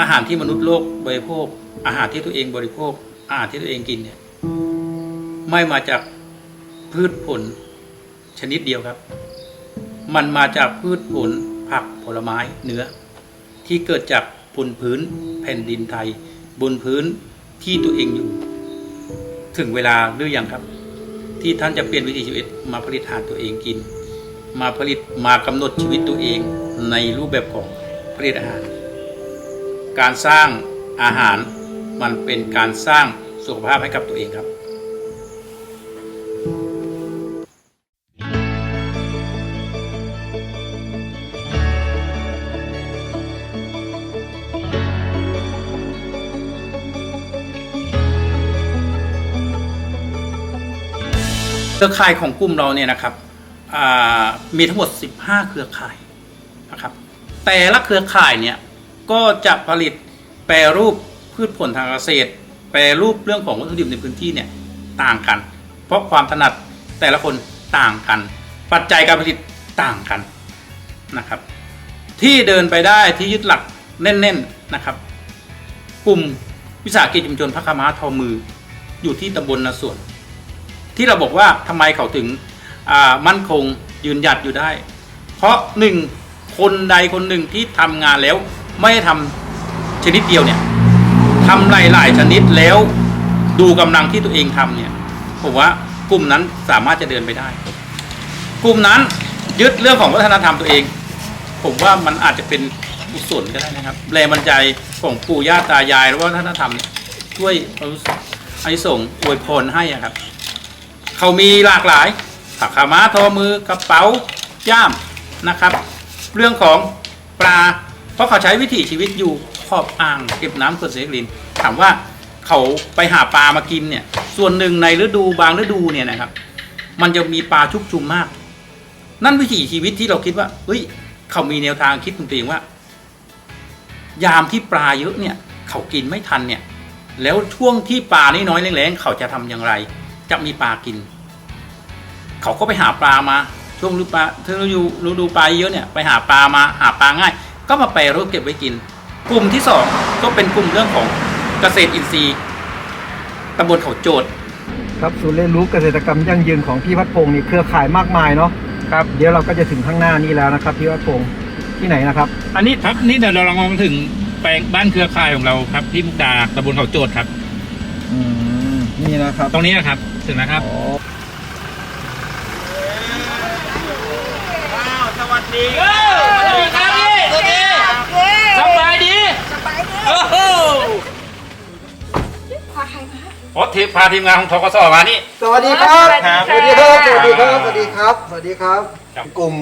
อาหารที่มนุษย์โลกบริโภค อาหารที่ตัวเองบริโภค อาหารที่ตัวเองกินเนี่ย ไม่มาจากพืชผลชนิดเดียวครับ มันมาจากพืชผลผักผลไม้เนื้อ ที่เกิดจากบนพื้นแผ่นดินไทย บนพื้นที่ตัวเองอยู่ ถึงเวลาหรือยังครับ ที่ท่านจะเปลี่ยนวิถีชีวิตมาผลิตอาหารตัวเองกิน มาผลิตมากำหนดชีวิตตัวเองในรูปแบบของผลิตอาหาร การสร้างอาหารมันเป็นการสร้างสุขภาพให้กับตัวเองครับเครือข่ายของกลุ่มเราเนี่ยนะครับมีทั้งหมด 15 เครือข่ายนะครับแต่ละเครือข่ายเนี่ย ก็จะผลิตแปรรูปพืชผลทางเกษตร แปรรูปเรื่องของวัตถุดิบในพื้นที่เนี่ยต่างกัน เพราะความถนัดแต่ละคนต่างกัน ปัจจัยการผลิตต่างกันนะครับ ที่เดินไปได้ที่ยึดหลักแน่นๆนะครับ กลุ่มวิสาหกิจชุมชนพระคามาทอมืออยู่ที่ตำบลนาสวน ที่เราบอกว่าทำไมเขาถึงมั่นคงยืนหยัดอยู่ได้ เพราะหนึ่งคนใดคนหนึ่งที่ทำงานแล้ว ไม่ได้ทำชนิดเดียวเนี่ยทำหลาย ๆ ชนิดแล้วดูกำลังที่ตัวเองทำเนี่ยผมว่ากลุ่มนั้นสามารถจะเดินไปได้ กลุ่มนั้นยึดเรื่องของวัฒนธรรมตัวเอง ผมว่ามันอาจจะเป็นกุศลก็ได้นะครับ แรงบันใจของปู่ย่าตายายหรือว่าวัฒนธรรมเนี่ยช่วยเอาอานิสงส์อวยพรให้อะครับ เขามีหลากหลายผักขาม้าทอมือกระเป๋าย่ามนะครับ เรื่องของปลา ราะเขาใช้วิถีชีวิตอยู่ขอบอ่างเก็บน้ำเขื่อนเสกลิน ถามว่าเขาไปหาปลามากินเนี่ย ส่วนหนึ่งในฤดูบางฤดูเนี่ยนะครับ มันจะมีปลาชุกชุมมาก นั่นวิถีชีวิตที่เราคิดว่าเฮ้ยเขามีแนวทางคิดของตัวเองว่า ยามที่ปลาเยอะเนี่ย เขากินไม่ทันเนี่ย แล้วช่วงที่ปลาน้อยๆแรงๆเขาจะทำอย่างไร จะมีปลากิน เขาก็ไปหาปลามาช่วงฤดูปลาถ้าฤดูฤดูปลาเยอะเนี่ยไปหาปลามาหาปลาง่าย ก็มาแปรรูปเก็บไว้กิน กลุ่มที่สองก็เป็นกลุ่มเรื่องของเกษตรอินทรีย์ตำบลเขาโจดครับศูนย์เรียนรู้เกษตรกรรมยั่งยืนของพี่วัดพงศ์นี่เครือข่ายมากมายเนาะครับเดี๋ยวเราก็จะถึงข้างหน้านี้แล้วนะครับพี่วัดพงศ์ที่ไหนนะครับ อันนี้ครับนี่เดี๋ยวเราลองมองถึงแปลงบ้านเครือข่ายของเราครับที่มุกดาตำบลเขาโจดครับอืมนี่นะครับตรงนี้นะครับถึงนะครับอ๋อสวัสดีสวัสดีครับ ทีพาทีมงานของทกสมานี่ สวัสดีครับ ครับสวัสดีครับ สวัสดีครับ สวัสดีครับ สวัสดีครับ ครับ กลุ่ม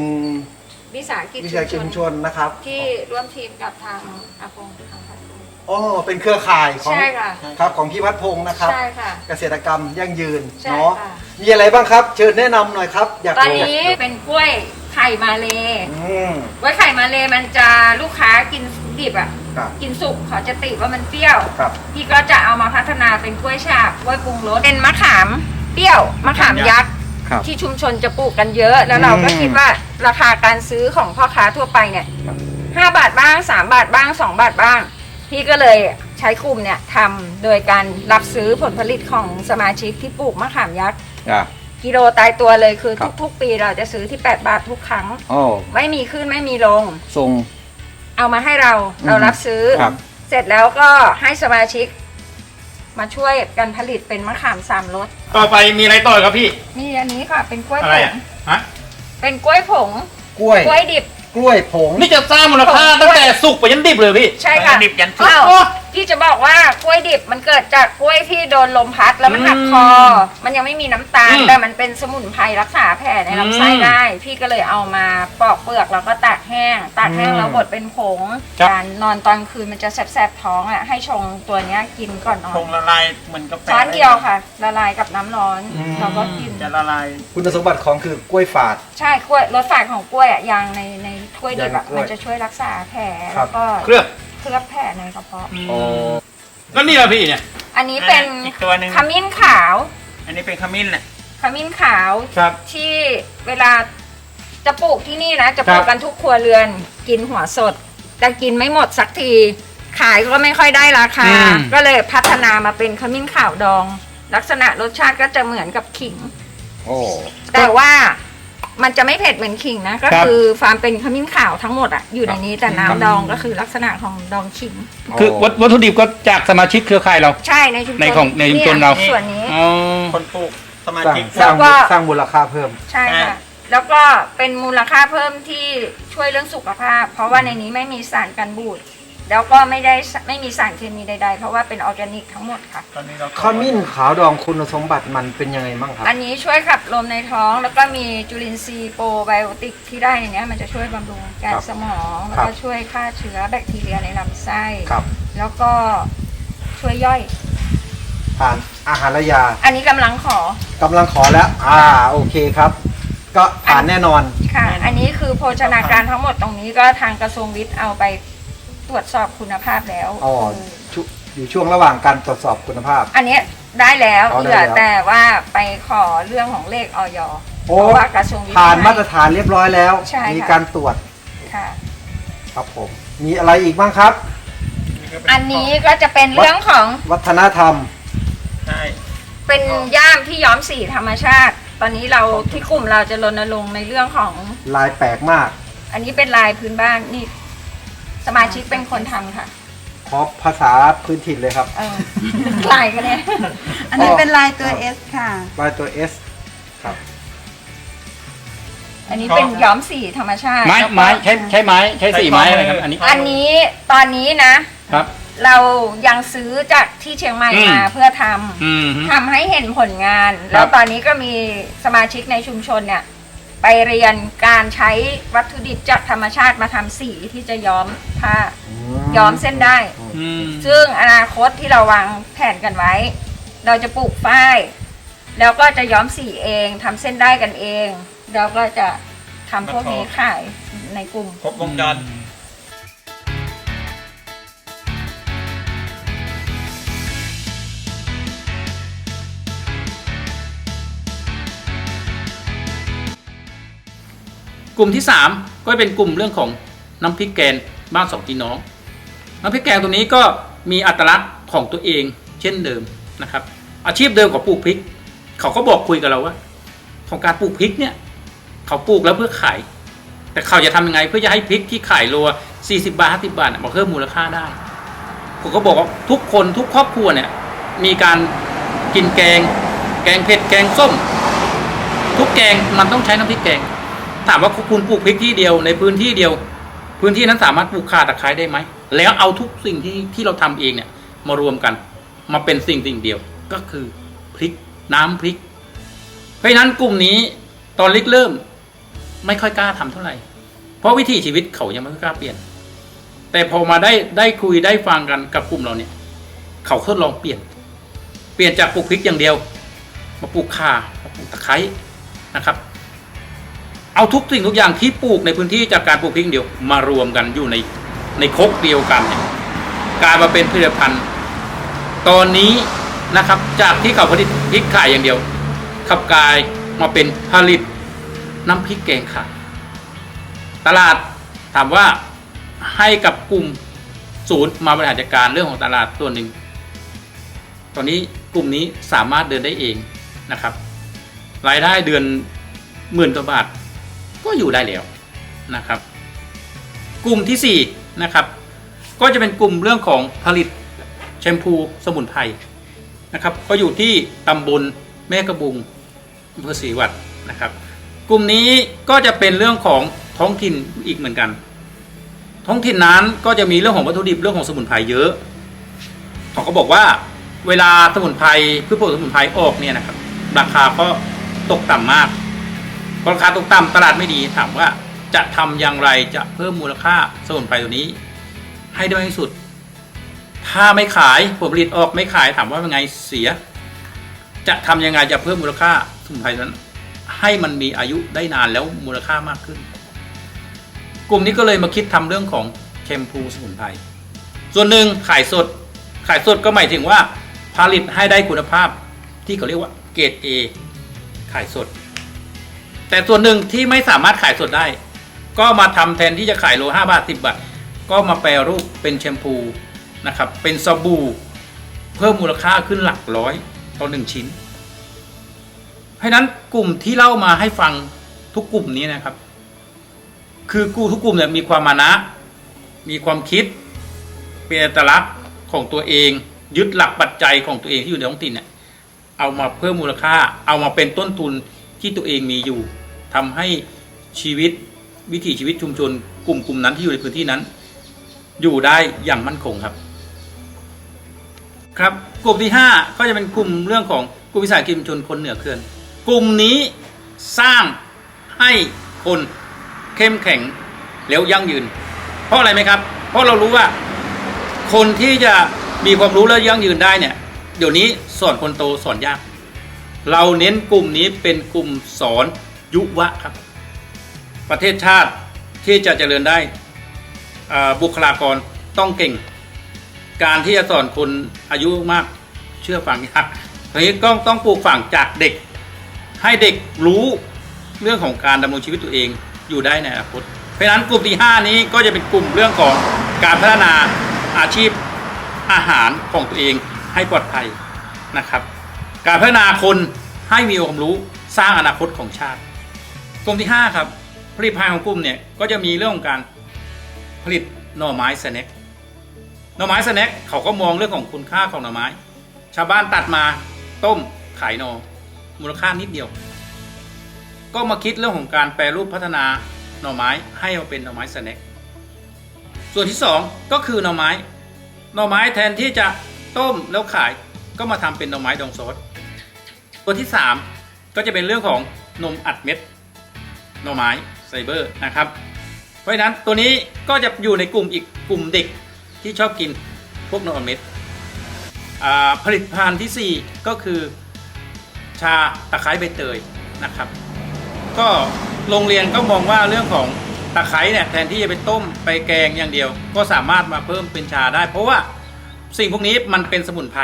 วิสาหกิจวิชาชุมชนนะครับที่ร่วมทีมกับทางอาพงศ์ทางพัฒน์อ๋อเป็นเครือข่ายของใช่ค่ะ ครับของพี่วัดพงศ์นะครับ ใช่ค่ะ เกษตรกรรมยั่งยืนใช่เนาะ ค่ะ มีอะไรบ้างครับ เชิญแนะนำหน่อยครับ อยากตอนรู้นี้เป็นกล้วยไข่มาเลอืมกล้วยไข่มาเลมันจะลูกค้ากิน ดิบอะครับกินสุกเขาจะติว่ามันเปรี้ยว ครับ พี่ก็จะเอามาพัฒนาเป็นกล้วยฉาบกล้วยปรุงรสเป็นมะขามเปรี้ยวมะขามยักษ์ครับ ที่ชุมชนจะปลูกกันเยอะ แล้วเราก็อืม คิดว่าราคาการซื้อของพ่อค้าทั่วไปเนี่ยครับห้าบาทบ้างสามบาทบ้างสองบาทบ้าง พี่ก็เลยใช้กลุ่มเนี่ยทำโดยการรับซื้อผลผลิตของสมาชิกที่ปลูกมะขามยักษ์อะ กิโลตายตัวเลยคือครับ ทุกๆ ปีเราจะซื้อที่ 8 บาททุกครั้ง โอ้ไม่มีขึ้นไม่มีลงทรง เอามาให้เราเรารับซื้อ ครับ เสร็จแล้วก็ให้สมาชิก มาช่วยกันผลิตเป็นมะขามสามรสต่อไปมีอะไรต่อครับพี่มีอันนี้ค่ะเป็นกล้วยอะไรผอะงฮะเป็นกล้วยผงกล้วย กล้วยดิบ กล้วยผง นี่จะสร้างมูลค่าตั้งแต่สุกไปยันดิบเลยพี่ ใช่ค่ะ ดิบยันสุก อ้าวพี่จะบอกว่ากล้วยดิบมันเกิดจากกล้วยที่โดนลมพัดแล้วมันหักคอ มันยังไม่มีน้ำตาล อืมแต่มันเป็นสมุนไพรรักษาแผลในลำไส้อืมได้ พี่ก็เลยเอามาปอกเปลือกแล้วก็ตากแห้ง ตากแห้งอืมแล้วบดเป็นผง ครับ การนอนตอนคืนมันจะแสบๆท้องอะให้ชงตัวเนี้ยกินก่อนนอชนงละลายเหมือนกาแฟช้อนเดียวค่ะ ละลายกับน้ำร้อนอืม เราก็กิน จะละลาย คุณสมบัติของคือกล้วยฝาด ใช่กล้วยรสฝาดของกล้วยอะยางในในกล้วยดิบอะยางในกล้วยมันจะช่วยรักษาแผลครัแล้บวก็เคลือบ เคลือบแผลในกระเพาะอ๋อแล้วนี่ละพี่เนี่ย อันนี้เป็นอีกตัวหนึ่ง ขมิ้นขาว อันนี้เป็นขมิ้นแหละ ขมิ้นขาวครับที่เวลาจะปลูกที่นี่นะ จะปลูคกรับ กันทุกครัวเรือนกินหัวสด แต่กินไม่หมดสักที ขายก็ไม่ค่อยได้ราคา อืม ก็เลยพัฒนามาเป็นขมิ้นขาวดอง ลักษณะรสชาติก็จะเหมือนกับขิง โอ้ แต่ว่า มันจะไม่เผ็ดเหมือนขิงนะ ก็ครับคือความเป็นขมิ้นขาวทั้งหมดอะอยู่ในนี้แต่น้ำดองก็คือลักษณะของดองขิง คือวัตวัตถุดิบก็จากสมาชิกเครือข่ายเรา ใช่ในชุมชนในของในชุมชนเรายส่วนนี้ อ๋อ คนปลูกสมาสร้างชิก สร้างแล้วก็ สร้างมูลค่าเพิ่ม ใช่ค่ะ แล้วก็เป็นมูลค่าเพิ่มที่ช่วยเรื่องสุขภาพ เพราะว่าในนี้ไม่มีสารกันบูด แล้วก็ไม่ได้สไม่มีสารเคมีใดๆ เพราะว่าเป็นออร์แกนิกทั้งหมดค่ะ ตอนนี้เราก็ขมิ้นขาวดองคุณสมบัติมันเป็นยังไงบ้างครับ อันนี้ช่วยขับลมในท้องแล้วก็มีจุลินทรีย์โปรไบโอติกที่ได้ในเนี้ยมันจะช่วยบำรุงแกนครับสมอง แล้วครัก็บช่วยฆ่าเชื้อแบคทีเรียในลำไส้ ครับแล้วก็ช่วยย่อย ทานอาหารและยาอันนี้กำลังขอกำลังขอแล้ว อ่าโอเคครับ ก็ผ่านแน่นอน ค่ะ อันนี้คือโภชนาการทั้งหมดตรงนี้ก็ทางกระทรวงวิทย์เอาไป ตรวจสอบคุณภาพแล้ว อ๋อคือชุอยู่ช่วงระหว่างการตรวจสอบคุณภาพ อันเนี้ยได้แล้วอ๋อเหได้ลือแล้ว แต่ว่าไปขอเรื่องของเลขออยโอ้เพราะว่ากระทรวงวิทย์ผ่านให้มาตรฐานเรียบร้อยแล้ว ใช่ค่ะ มีการตรวจค่ะ ครับผม มีอะไรอีกบ้างครับ อันนี้ก็จะเป็นเรื่องของวัฒนธรรม ใช่ เป็นย่ามที่ย้อมสีธรรมชาติ ตอนนี้เราที่กลุ่มเราจะรณรงค์ในเรื่องของ ลายแปลกมาก อันนี้เป็นลายพื้นบ้านนี่ สมาชิกเป็นคนทำค่ะขอภาษาพื้นถิ่นเลยครับ เออ ลายกันเนี่ยอันนี้เป็นลายตัว S ค่ะ ลายตัว S ครับ อันนี้เป็นย้อมสีธรรมชาติไม้แล้วก็ไม้ใช้ใช้ไม้ใช้สีไม้อะไรครับ อันนี้ อันนี้ตอนนี้นะ ครับ เรายังซื้อจากที่เชียงใหม่อืม มาเพื่อทำอืมทำให้เห็นผลงานแล้วตอนนี้ก็มีสมาชิกในชุมชนเนี่ย ไปเรียนการใช้วัตถุดิบจากธรรมชาติมาทำสีที่จะย้อมผ้าย้อมเส้นได้ อืมซึ่งอนาคตที่เราวางแผนกันไว้ เราจะปลูกฝ้าย แล้วก็จะย้อมสีเองทำเส้นได้กันเองแล้วก็จะทำพวกนี้ขายในกลุ่ม ครบวงจร กลุ่มที่สามก็เป็นกลุ่มเรื่องของน้ำพริกแกงบ้านสองพี่น้อง น้ำพริกแกงตัวนี้ก็มีอัตลักษณ์ของตัวเองเช่นเดิมนะครับ อาชีพเดิมของปลูกพริก เขาก็บอกคุยกับเราว่า ของการปลูกพริกเนี่ยเขาปลูกแล้วเพื่อขายแต่เขาจะทำยังไงเพื่อจะให้พริกที่ขายโลสี่สิบาทห้าสิบาทเนี่ยมาเพิ่มมูลค่าได้ ผมก็บอกว่าทุกคนทุกครอบครัวเนี่ยมีการกินแกง แกงเผ็ดแกงส้ม ทุกแกงมันต้องใช้น้ำพริกแกง ถามว่าคุณปลูกพริกที่เดียวในพื้นที่เดียว พื้นที่นั้นสามารถปลูกข่าตะไคร้ได้ไหมแล้วเอาทุกสิ่งที่ที่เราทำเองเนี่ยมารวมกัน มาเป็นสิ่งสิ่งเดียวก็คือพริกน้ำพริก เพราะนั้นกลุ่มนี้ตอนเล็กเริ่ม ไม่ค่อยกล้าทำเท่าไหร่ เพราะวิถีชีวิตเขายังไม่กล้าเปลี่ยน แต่พอมาได้ได้คุยได้ฟังกันกับกลุ่มเราเนี่ย เขาทดลองเปลี่ยน เปลี่ยนจากปลูกพริกอย่างเดียว มาปลูกข่ามาปลูกตะไคร้นะครับ เอาทุกสิ่งทุกอย่างที่ปลูกในพื้นที่จากการปลูกพริกอย่างเดียวมารวมกันอยู่ในในคกเดียวกันเนี่ยกลายมาเป็นผลิตภัณฑ์ ตอนนี้นะครับจากที่เขาผลิตพริกขายอย่างเดียว ขับกลายมาเป็นผลิตน้ำพริกแกงขายตลาดถามว่าให้กับกลุ่มศูนย์มาบริหารจัดการเรื่องของตลาดตัวหนึ่ง ตอนนี้กลุ่มนี้สามารถเดินได้เองนะครับ รายได้เดือนหมื่นกว่าบาท ก็อยู่ได้แล้วนะครับ กลุ่มที่สี่นะครับ ก็จะเป็นกลุ่มเรื่องของผลิตแชมพูสมุนไพรนะครับ ก็อยู่ที่ตำบลแม่กระบุงอำเภอศรีวัดนะครับ กลุ่มนี้ก็จะเป็นเรื่องของท้องถิ่นอีกเหมือนกัน ท้องถิ่นนั้นก็จะมีเรื่องของวัตถุดิบเรื่องของสมุนไพรเยอะเขาก็บอกว่าเวลาสมุนไพรพืชผลสมุนไพรออกเนี่ยนะครับ ราคาก็ตกต่ำมาก ราคาตกต่ำตลาดไม่ดีถามว่าจะทำอย่างไรจะเพิ่มมูลค่าสมุนไพรตัวนี้ ให้ได้มากที่สุด ถ้าไม่ขายผลผลิตออกไม่ขายถามว่าเป็นไงเสีย จะทำยังไงจะเพิ่มมูลค่าสมุนไพรนั้น ให้มันมีอายุได้นานแล้วมูลค่ามากขึ้น กลุ่มนี้ก็เลยมาคิดทำเรื่องของแชมพูสมุนไพรส่วนหนึ่งขายสด ขายสดก็หมายถึงว่าผลิตให้ได้คุณภาพที่เขาเรียกว่าเกรด A ขายสด แต่ส่วนหนึ่งที่ไม่สามารถขายสดได้ ก็มาทำแทนที่จะขายโลห้าบาทสิบบาทก็มาแปรรูปเป็นแชมพูนะครับเป็นสบู่เพิ่มมูลค่าขึ้นหลักร้อยต่อหนึ่งชิ้น เพราะนั้นกลุ่มที่เล่ามาให้ฟังทุกกลุ่มนี้นะครับ คือกูทุกกลุ่มเนี่ยมีความมานะ มีความคิดเป็นอัตลักษณ์ของตัวเอง ยึดหลักปัจจัยของตัวเองที่อยู่ในท้องถิ่นเนี่ยเอามาเพิ่มมูลค่าเอามาเป็นต้นทุน ที่ตัวเองมีอยู่ทำให้ชีวิตวิถีชีวิตชุมชน กลุ่มกลุ่มนั้นที่อยู่ในพื้นที่นั้น อยู่ได้อย่างมั่นคงครับ ครับกลุ่มที่ 5 ก็จะเป็นกลุ่มเรื่องของกลุ่มวิสาหกิจชุมชนคนเหนือเขื่อน กลุ่มนี้สร้างให้คนเข้มแข็งแล้วยั่งยืน เพราะอะไรไหมครับ เพราะเรารู้ว่าคนที่จะมีความรู้และยั่งยืนได้เนี่ย เดี๋ยวนี้สอนคนโตสอนยาก เราเน้นกลุ่มนี้เป็นกลุ่มสอนยุวะครับ ประเทศชาติที่จะเจริญได้บุคลากรต้องเก่ง การที่จะสอนคนอายุมากเชื่อฟังยากทีนี้ก็ต้องปลูกฝังจากเด็ก ให้เด็กรู้เรื่องของการดำรงชีวิตตัวเองอยู่ได้ในอนาคตเพราะฉะนั้นกลุ่มที่ 5 นี้ก็จะเป็นกลุ่มเรื่องของการพัฒนาอาชีพอาหารของตัวเองให้ปลอดภัยนะครับ การพัฒนาคน ให้มีความรู้สร้างอนาคตของชาติกลุ่มที่ 5 ครับผลิตภัณฑ์ของกลุ่มเนี่ยก็จะมีเรื่องของการผลิตหน่อไม้สแน็คหน่อไม้สแน็คเขาก็มองเรื่องของคุณค่าของหน่อไม้ ชาวบ้านตัดมาต้มขายหนอมูลค่านิดเดียว ก็มาคิดเรื่องของการแปรรูปพัฒนาหน่อไม้ให้มาเป็นหน่อไม้สแน็คส่วนที่ 2 ก็คือหน่อไม้ หน่อไม้แทนที่จะต้มแล้วขายก็มาทำเป็นหน่อไม้ดองซอส ตัวที่ 3 ก็จะเป็นเรื่องของนมอัดเม็ดหน่อไม้ไซเบอร์นะครับ เพราะฉะนั้นตัวนี้ก็จะอยู่ในกลุ่มอีกกลุ่มเด็กที่ชอบกินพวกนมอัดเม็ดผลิตภัณฑ์ทีสี่ 4 ก็คือชาตะไคร้ใบเตยนะครับ ก็โรงเรียนก็มองว่าเรื่องของตะไคร้เนี่ยแทนที่จะไปต้มไปแกงอย่างเดียว ก็สามารถมาเพิ่มเป็นชาได้ เพราะว่าสิ่งพวกนี้มันเป็นสมุนไพร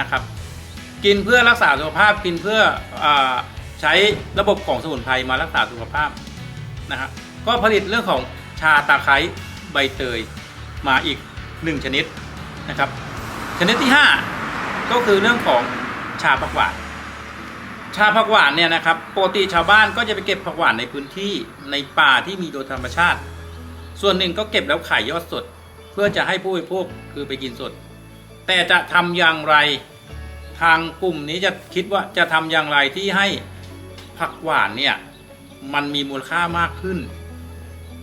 นะครับ กินเพื่อรักษาสุขภาพกินเพื่ออใช้ระบบของสมุนไพรมารักษาสุขภาพนะครับก็ผลิตเรื่องของชาตะไคร้ใบเตยมาอีกหนึ่งชนิดนะครับ ชนิดที่ 5 ก็คือเรื่องของชาผักหวาน ชาผักหวานเนี่ยนะครับปกติชาวบ้านก็จะไปเก็บผักหวานในพื้นที่ในป่าที่มีโดยธรรมชาติ ส่วนหนึ่งก็เก็บแล้วขายยอดสด เพื่อจะให้ผู้บริโภคคือไปกินสด แต่จะทำอย่างไร ทางกลุ่มนี้จะคิดว่าจะทำอย่างไรที่ให้ผักหวานเนี่ยมันมีมูลค่ามากขึ้น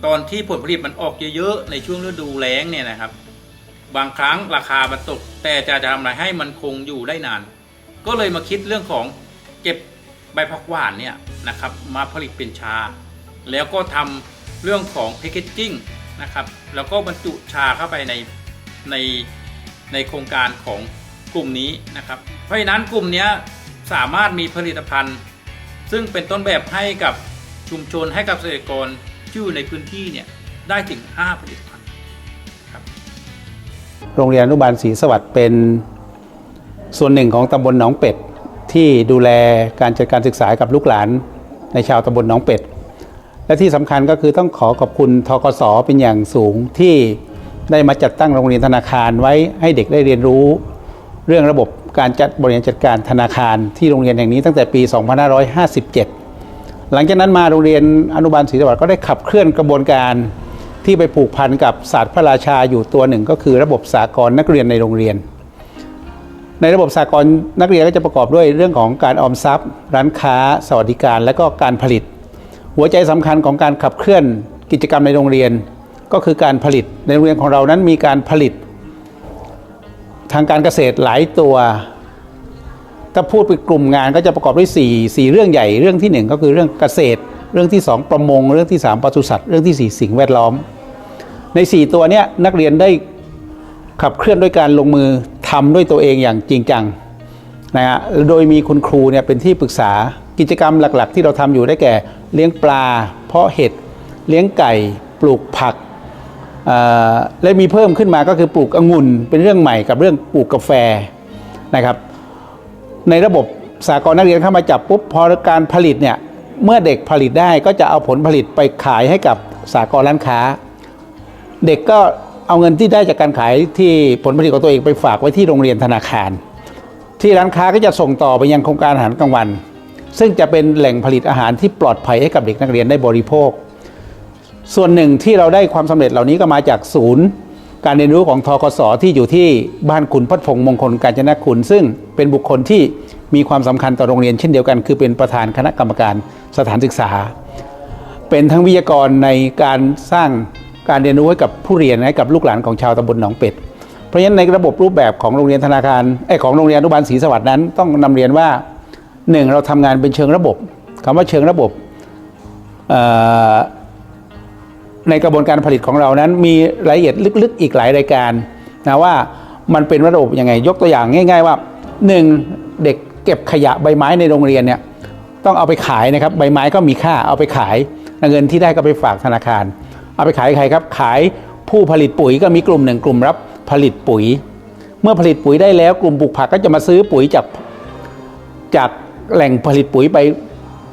ตอนที่ผลผลิตมันออกเยอะๆในช่วงฤดูแล้งเนี่ยนะครับ บางครั้งราคามันตก แต่จะทำอะไรให้มันคงอยู่ได้นาน ก็เลยมาคิดเรื่องของเก็บใบผักหวานเนี่ยนะครับมาผลิตเป็นชา แล้วก็ทำเรื่องของแพคเกจจิ้งนะครับแล้วก็บรรจุชาเข้าไปในในในโครงการของ กลุ่มนี้นะครับ เพราะฉะนั้นกลุ่มนี้สามารถมีผลิตภัณฑ์ ซึ่งเป็นต้นแบบให้กับชุมชนให้กับเกษตรกรที่อยู่ในพื้นที่เนี่ยได้ถึง 5 ผลิตภัณฑ์ครับโรงเรียนอนุบาลศรีสวัสดิ์เป็นส่วนหนึ่งของตำบลหนองเป็ดที่ดูแลการจัดการศึกษากับลูกหลานในชาวตำบลหนองเป็ด และที่สำคัญก็คือต้องขอขอบคุณทกสเป็นอย่างสูงที่ได้มาจัดตั้งโรงเรียนธนาคารไว้ให้เด็กได้เรียนรู้ เรื่องระบบการจัดบริหารจัดการธนาคารที่โรงเรียนแห่งนี้ตั้งแต่ปี 2557 หลังจากนั้นมาโรงเรียนอนุบาลศรีสวัสดิ์ก็ได้ขับเคลื่อนกระบวนการที่ไปผูกพันกับศาสตร์พระราชาอยู่ตัวหนึ่ง ก็คือระบบสากลนักเรียนในโรงเรียน ในระบบสากลนักเรียนก็จะประกอบด้วยเรื่องของการออมทรัพย์ ร้านค้า สวัสดิการ และก็การผลิต หัวใจสำคัญของการขับเคลื่อนกิจกรรมในโรงเรียน ก็คือการผลิตในโรงเรียนของเรานั้นมีการผลิต ทางการเกษตรหลายตัว ถ้าพูดเป็นกลุ่มงานก็จะประกอบด้วย4 4เรื่องใหญ่เรื่องทีหนึ่1 ก็คือเรื่องเกษตร เรื่องที่ 2 ประมง เรื่องที่ 3ปศุสัตว์เรื่องทีสี่4 สิ่งแวดล้อม ใน 4 ตัวนี้นักเรียนได้ขับเคลื่อนด้วยการลงมือทำด้วยตัวเองอย่างจริงจังนะฮะโดยมีคุณครูเนี่ยเป็นที่ปรึกษากิจกรรมหลัก ๆ ที่เราทำอยู่ได้แก่ เลี้ยงปลา เพาะเห็ดเลี้ยงไก่ ปลูกผัก และมีเพิ่มขึ้นมาก็คือปลูกองุ่นเป็นเรื่องใหม่กับเรื่องปลูกกาแฟนะครับ ในระบบสากลนักเรียนเข้ามาจับปุ๊บพอการผลิตเนี่ยเมื่อเด็กผลิตได้ก็จะเอาผลผลิตไปขายให้กับสากลร้านค้า เด็กก็เอาเงินที่ได้จากการขายที่ผลผลิตของตัวเองไปฝากไว้ที่โรงเรียนธนาคาร ที่ร้านค้าก็จะส่งต่อไปยังโครงการอาหารกลางวัน ซึ่งจะเป็นแหล่งผลิตอาหารที่ปลอดภัยให้กับเด็กนักเรียนได้บริโภค ส่วนหนึ่งที่เราได้ความสำเร็จเหล่านี้ก็มาจากศูนย์ การเรียนรู้ของทกสที่อยู่ที่บ้านขุนพัดพงศ์มงคลกาญจนคุณ ซึ่งเป็นบุคคลที่มีความสำคัญต่อโรงเรียนเช่นเดียวกัน คือเป็นประธานคณะกรรมการสถานศึกษา เป็นทั้งวิทยากรในการสร้างการเรียนรู้ให้กับผู้เรียนให้กับลูกหลานของชาวตำบลหนองเป็ดเพราะฉะนั้นในระบบรูปแบบของโรงเรียนธนาคารไอของโรงเรียนอนุบาลศรีสวัสดิ์นั้น ต้องนำเรียนว่าหนึ่งเราทำงานเป็นเชิงระบบคำว่าเชิงระบบ ในกระบวนการผลิตของเรานั้นมีรายละเอียดลึกๆ อีกหลายรายการนะว่ามันเป็นระบบยังไง ยกตัวอย่างง่าย ๆ ว่าหนึ่งเด็กเก็บขยะใบไม้ในโรงเรียนเนี่ยต้องเอาไปขายนะครับใบไม้ก็มีค่าเอาไปขายเงินที่ได้ก็ไปฝากธนาคาร เอาไปขายใครครับ ขายผู้ผลิตปุ๋ยก็มีกลุ่มหนึ่งกลุ่มรับผลิตปุ๋ย เมื่อผลิตปุ๋ยได้แล้วกลุ่มปลูกผักก็จะมาซื้อปุ๋ยจากจากแหล่งผลิตปุ๋ยไป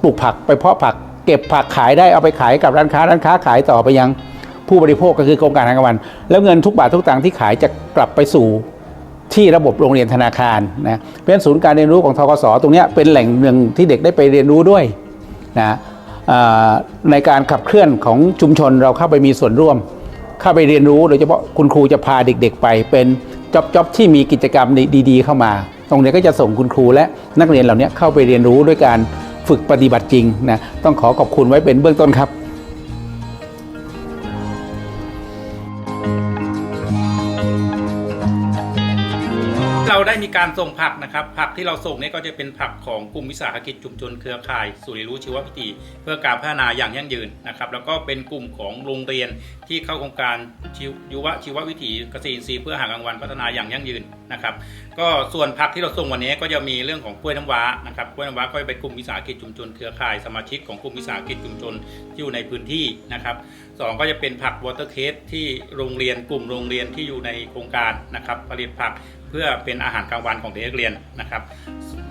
ปลูกผักไปเพาะผัก เก็บผักขายได้เอาไปขายกับร้านค้าร้านค้าขายต่อไปยังผู้บริโภคก็คือโครงการอาหารกางวัน แล้วเงินทุกบาททุกตังค์ที่ขายจะกลับไปสู่ที่ระบบโรงเรียนธนาคารนะเป็นศูนย์การเรียนรู้ของทกสตรงนี้เป็นแหล่งหนึ่งที่เด็กได้ไปเรียนรู้ด้วยนะในการขับเคลื่อนของชุมชนเราเข้าไปมีส่วนร่วม เข้าไปเรียนรู้โดยเฉพาะคุณครูจะพาเด็กๆไปเป็นจ็อบจ็อบที่มีกิจกรรมดีๆ เข้ามา ตรงนี้ก็จะส่งคุณครูและนักเรียนเหล่านี้เข้าไปเรียนรู้ด้วยการ ฝึกปฏิบัติจริงนะต้องขอขอบคุณไว้เป็นเบื้องต้นครับ ได้มีการส่งผักนะครับ ผักที่เราส่งเนี่ยก็จะเป็นผักของกลุ่มวิสาหกิจชุมชนเครือข่ายสุริรู้ชีววิถีเพื่อการพัฒนาอย่างยั่งยืนนะครับ แล้วก็เป็นกลุ่มของโรงเรียนที่เข้าโครงการยุวชีววิถีเกษตรอินทรีย์เพื่อหากางวันพัฒนาอย่างยั่งยืนนะครับ ก็ส่วนผักที่เราส่งวันนี้ก็จะมีเรื่องของกล้วยน้ำว้านะครับกล้วยน้ำว้าก็เป็นกลุ่มวิสาหกิจชุมชนเครือข่ายสมาชิกของกลุ่มวิสาหกิจชุมชนที่อยู่ในพื้นที่นะครับสองก็จะเป็นผักวอเตอร์เคสที่โรงเรียนกลุ่มโรงเรียนที่อยู่ในโครงการนะครับผลิตผัก พื่อเป็นอาหารกลางวันของเด็กนักเรียนนะครับ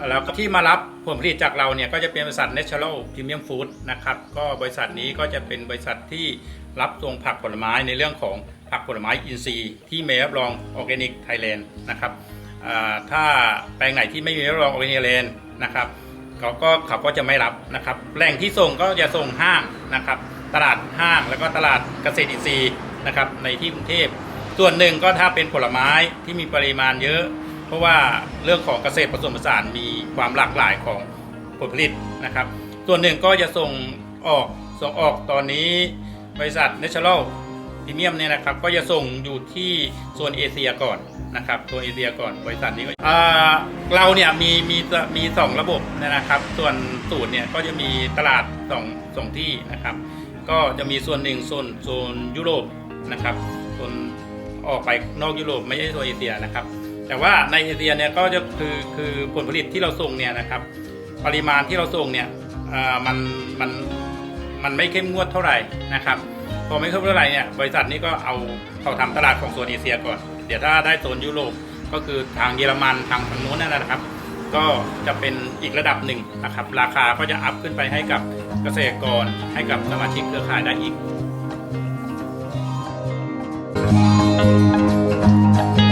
แล้วก็ที่มารับผลผลิตจากเราเนี่ยก็จะเป็นบริษัท Natural Premium Food นะครับก็บริษัทนี้ก็จะเป็นบริษัทที่รับส่งผักผลไม้ในเรื่องของผักผลไม้อินทรีย์ที่มีรับรองออร์แกนิกไทยแลนด์นะครับถ้าแปลงไหนที่ไม่มีรับรองออร์แกนิกไทยแลนด์นะครับเขาก็เขาก็จะไม่รับนะครับแหล่งที่ส่งก็จะส่งห้างนะครับตลาดห้างแล้วก็ตลาดเกษตรอินทรีย์นะครับในที่กรุงเทพ ส่วนหนึ่งก็ถ้าเป็นผลไม้ที่มีปริมาณเยอะ เพราะว่าเรื่องของเกษตรผสมผสานมีความหลากหลายของผลผลิตนะครับ ส่วนหนึ่งก็จะส่งออกส่งออกตอนนี้บริษัท Natural Premium เนี่ยนะครับก็จะส่งอยู่ที่โซนเอเชียก่อนนะครับโซนเอเชียก่อนบริษัทนี้ก็เราเนี่ยมีมีมีสองระบบนะครับ ส่วนสูตรเนี่ยก็จะมีตลาดสองสองที่นะครับ ก็จะมีส่วนหนึ่งโซนโซนยุโรปนะครับ ออกไปนอกยุโรปไม่ใช่โซนเอเชียนะครับ แต่ว่าในเอเชียเนี่ยก็จะคือคือผลผลิตที่เราส่งเนี่ยนะครับ ปริมาณที่เราส่งเนี่ยมันมันมันไม่เข้มงวดเท่าไหร่นะครับพอไม่เข้มงวดเท่าไหร่เนี่ยบริษัทนี้ก็เอาเขาทำตลาดของโซนเอเชียก่อน เดี๋ยวถ้าได้โซนยุโรปก็คือทางเยอรมันทางฝั่งนู้นนั่นนะครับ ก็จะเป็นอีกระดับหนึ่งนะครับ ราคาก็จะอัพขึ้นไปให้กับเกษตรกรให้กับสมาชิกเครือข่ายได้อีก Música